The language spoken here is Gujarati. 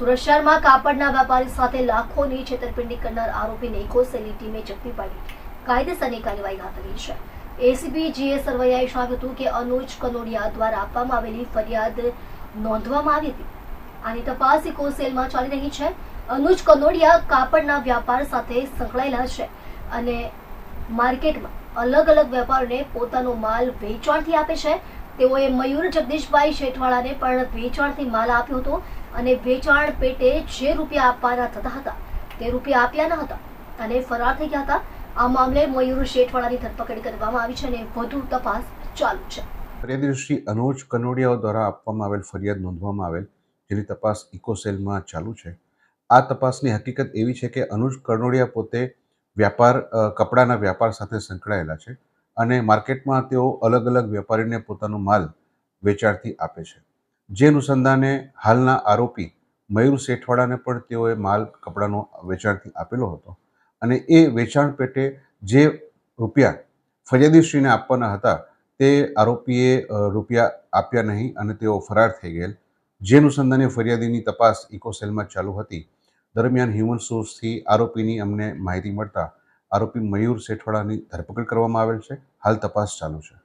સુરત શહેરમાં કાપડના વેપારી સાથે લાખોની છેતરપિંડી કરનાર આરોપીને કોસેલી ટીમે ઝડપી પાડી. કાયદેસરની કાર્યવાહી હાથ ધરી છે. એસીબી જીએ સરવૈયાએ જણાવ્યું હતું કે અનુજ કનોડિયા દ્વારા આપવામાં આવેલી ફરિયાદ નોંધવામાં આવી હતી. આની તપાસ ઇકોસેલમાં ચાલી રહી છે. અનુજ કનોડિયા કાપડના વ્યાપાર સાથે સંકળાયેલા છે અને માર્કેટમાં અલગ અલગ વેપારીને પોતાનો માલ વેચાણથી આપે છે તેઓએ મયુર જગદીશભાઈ શેઠવાળાને પણ વેચાણથી માલ આપ્યો હતો અને વેચાણ પેટે જે રૂપિયા આપવાના થતા હતા, તે રૂપિયા આપ્યા ન હતા અને ફરાર થઈ ગયા હતા. આ મામલે મયુર શેઠવાળાની ધરપકડ કરવામાં આવી છે અને વધુ તપાસ ચાલુ છે. ફરિયાદી શ્રી અનુજ કનોડિયાઓ દ્વારા આપવામાં આવેલ ફરિયાદ નોંધવામાં આવેલ, જેની તપાસ ઇકોસેલમાં ચાલુ છે. આ તપાસની હકીકત એવી છે કે અનુજ કનોડિયા પોતે વ્યાપાર કપડાના વ્યાપાર સાથે સંકળાયેલા છે. અને માર્કેટમાં તેઓ અલગ અલગ વેપારીને પોતાનો માલ વેચાણથી આપે છે. જે અનુસંધાને હાલના આરોપી મયુર શેઠવાડાને પણ તેઓએ માલ કપડાનો વેચાણથી આપેલો હતો અને એ વેચાણ પેટે જે રૂપિયા ફરિયાદીશ્રીને આપવાના હતા તે આરોપીએ રૂપિયા આપ્યા નહીં અને તેઓ ફરાર થઈ ગયેલ. જે અનુસંધાને ફરિયાદીની તપાસ ઇકોસેલમાં ચાલુ હતી. દરમિયાન હ્યુમન સોર્સથી આરોપીની અમને માહિતી મળતા આરોપી મયુર શેઠવાડાની ધરપકડ કરવામાં આવેલ છે. હાલ તપાસ ચાલુ છે.